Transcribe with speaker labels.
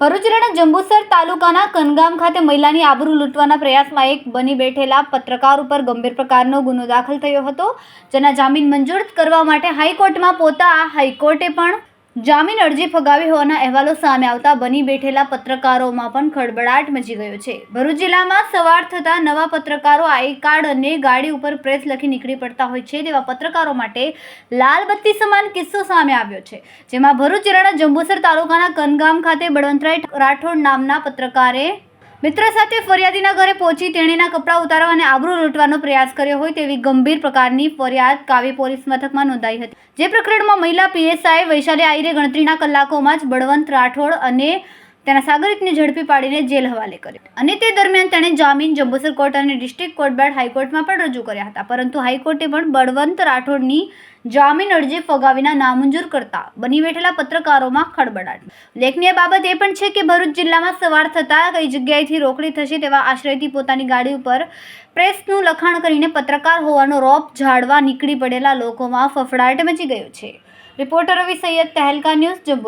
Speaker 1: ભરૂચરાના જંબુસર તાલુકાના કનગામ ખાતે મહિલાની આબરૂ લૂંટવાના પ્રયાસમાં એક બની બેઠેલા પત્રકાર ઉપર ગંભીર પ્રકારનો ગુનો દાખલ થયો હતો, જેના જામીન મંજૂર કરવા માટે હાઈકોર્ટમાં પોતા હાઈકોર્ટે પણ જામીન અરજી ફગાવી હોવાના અહેવાલો સામે આવતા બની બેઠેલા પત્રકારોમાં પણ ખળબળાટ મચી ગયો છે. ભરૂચ જિલ્લામાં સવાર થતા નવા પત્રકારો આઈ કાર્ડ અને ગાડી ઉપર પ્રેસ લખી નીકળી પડતા હોય છે તેવા પત્રકારો માટે લાલ બત્તી સમાન કિસ્સો સામે આવ્યો છે. જેમાં ભરૂચ જિલ્લાના જંબુસર તાલુકાના કનગામ ખાતે બળવંતરાય રાઠોડ નામના પત્રકારે મિત્ર સાથે ફરિયાદીના ઘરે પહોંચી તેણીના કપડાં ઉતારવા અને આબરૂ લૂંટવાનો પ્રયાસ કર્યો હોય તેવી ગંભીર પ્રકારની ફરિયાદ કાવી પોલીસ મથકમાં નોંધાઈ હતી. જે પ્રકરણમાં મહિલા પીએસઆઈ વૈશાલી આહિરે ગણતરીના કલાકોમાં જ બળવંત રાઠોડ અને તેના સાગરિકને ઝડપી પાડીને જેલ હવાલે કર્યો. અને તે દરમિયાન તેણે જામીન જંબુસર કોર્ટ અને ડિસ્ટ્રિક્ટ કોર્ટ બાદ હાઈકોર્ટમાં પણ રજૂ કર્યા હતા. પરંતુ હાઈકોર્ટે પણ બળવંત રાઠોડની જામીન અરજી ફગાવીના નામંજૂર કરતા બની બેઠેલા પત્રકારોમાં ખડબડાટ ઉલ્લેખનીય બાબત એ પણ છે કે ભરૂચ જિલ્લામાં સવાર થતાં કઈ જગ્યાએથી રોકડી થશે તેવા આશ્રયથી પોતાની ગાડી ઉપર પ્રેસનું લખાણ કરીને પત્રકાર હોવાનો રોપ ઝાડવા નીકળી પડેલા લોકોમાં ફફડાટ મચી ગયો છે. રિપોર્ટર રવિ સૈયદ તહેલકા ન્યૂઝ જમ્બુ